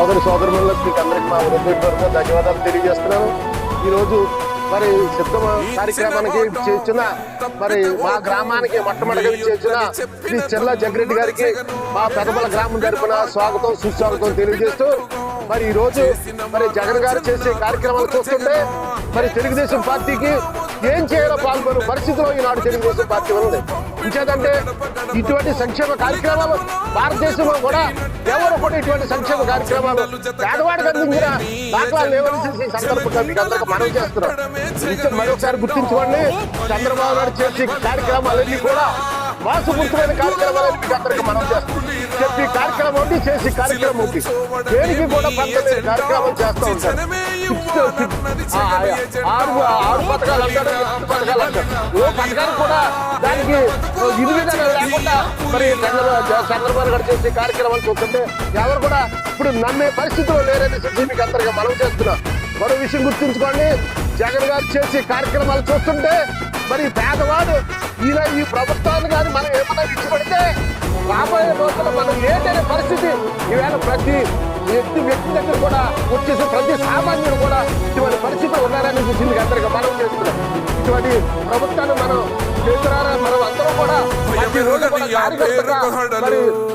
సోదరి సోదరులకు మీకు అందరికి మా హృదయపూర్వక ధన్యవాదాలు తెలియజేస్తున్నాను. ఈ రోజు మరి సిద్ధమ కార్యక్రమానికి చేసిన మరి మా గ్రామానికి మొట్టమొదటిగా చేసిన శ్రీ చెల్ల జగ్రెడ్డి గారికి మా పెదమల గ్రామం తరపున స్వాగతం సుస్వాగతం తెలియజేస్తూ మరి ఈ రోజు మరి జగన్ గారు చేసే కార్యక్రమాలు చూస్తుంటే మరి తెలుగుదేశం పార్టీకి ఏం చేయాలో పాల్గొని పరిస్థితిలో ఈనాడు తెలుగుదేశం పార్టీ ఉంది ఇంకేదంటే ఇటువంటి సంక్షేమ కార్యక్రమాలు భారతదేశంలో కూడా ఎవరు కూడా ఇటువంటి సంక్షేమ కార్యక్రమాలు పేదవాడికి అందించిన దాఖలాలు లేవని సందర్భంగా మీకు అందరికీ మనవి చేస్తున్నాం. మరొకసారి గుర్తించుకోండి. చంద్రబాబు నాయుడు చేసే కార్యక్రమాలన్నీ కూడా మోసపూరితమైన కార్యక్రమాలు మీకు అందరికీ మనం చేస్తాం. చెప్పి కార్యక్రమం ఉంది చేసి కార్యక్రమం ఉంది దేనికి కూడా పంతొమ్మిది కార్యక్రమం చేస్తూ ఉంటారు. ఆరు ఆరు పథకాలు అంటారు పథకాలు అంటారు. ఏ పథకాలు కూడా దానికి ఇది లేకుండా మరి చంద్రబాబు చంద్రబాబు గారు చేసే కార్యక్రమాలు చూస్తుంటే ఎవరు కూడా ఇప్పుడు నమ్మే పరిస్థితిలో లేరని చెప్పి మీకు అందరికీ మనం చేస్తున్నాం. మరో విషయం గుర్తుంచుకోండి. జగన్ గారు చేసే కార్యక్రమాలు చూస్తుంటే మరి పేదవాడు ఈయన ఈ ప్రభుత్వాన్ని కానీ మనం ఏమన్నా ఇచ్చిపడితే రాబోయే రోజుల్లో మనం ఏంటనే పరిస్థితి ఈవేళ ప్రతి వ్యక్తి వ్యక్తి దగ్గర కూడా వచ్చేసి ప్రతి సామాన్యుడు కూడా ఇటువంటి పరిస్థితి ఉన్నారని చూసి మీకు అందరికీ మనం చేస్తున్నాం. ఇటువంటి ప్రభుత్వాన్ని మనం చేస్తున్నారా? మనం అందరం కూడా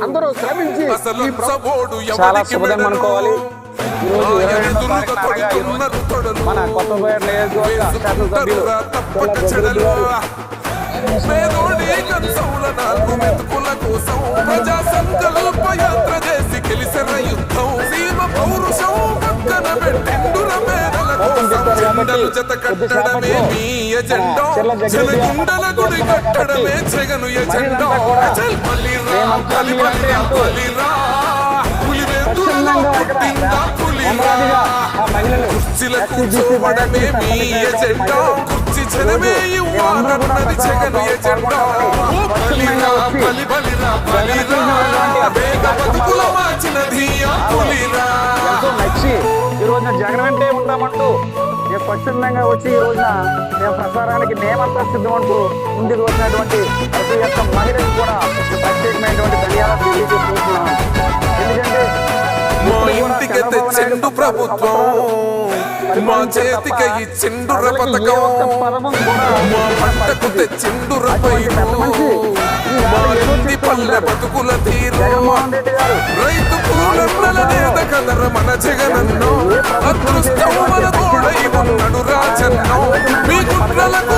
అందరూ శ్రమించి చాలా శుభదం అనుకోవాలి. మన కొత్తపేట కోసం ప్రజా సంకల్ప యాత్ర చేసి గెలిసిన యుద్ధం. సీమ పౌరుషం పక్కన కోసం జెండలు జత కట్టడమే మీ ఎజెండో జనగుండల గుడి కట్టడమే జగను ఎజెండో బలిరా బలి బలిరా బలిరా పుట్టిందా కుర్చీల కూర్చోవడమే మీ ఎజెండా. కుర్చీ జనమే ఇవ్వాలన్నది జగన్ ఎజెండా. బలిరా బలి బలిరా బలిరా. వేగ బతుకుల మార్చినది ఆ పులిరా. ఎంతో నచ్చి ఈ రోజున జగన్ వెంటే ఉంటామంటూ నేను స్వచ్ఛందంగా వచ్చి ఈ రోజున మేము ప్రసారానికి మేమంతా సిద్ధమంటూ ముందుకు వచ్చినటువంటి ప్రతి యొక్క మహిళకు కూడా ప్రత్యేకమైనటువంటి ధన్యవాదాలు తెలియజేసుకుంటున్నాం ఎందుకంటే మా ఇంటికి తెచ్చిండు ప్రభుత్వం. మా చేతికి ఇచ్చిండుర పథకం మా పంటకు తెచ్చిండుర పైరు మా ఇంటి పల్లె బతుకుల తీరు. రైతు పూలన్నల నేత కదర మన జగనన్నో. అదృష్టం మన తోడై ఉన్నడు రాజన్నో. మీ గుడ్డలకు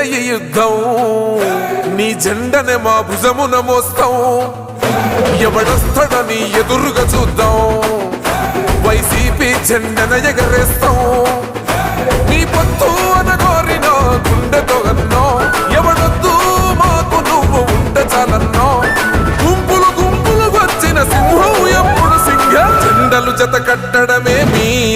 గెలిచేద ఈ యుద్ధం. నీ జెండనే మా భుజమున మోస్తాం. ఎవడొస్తాడని ఎదురుగా చూద్దాం. వైసీపీ జెండన ఎగరేస్తాం. నీ పొత్తు అనగోరిన గుండెతో అన్నో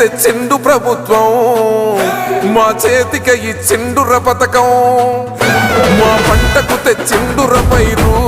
తెచ్చిండు ప్రభుత్వం. మా చేతికి ఇచ్చిండుర పథకం. మా పంటకు తెచ్చిండుర పైరు.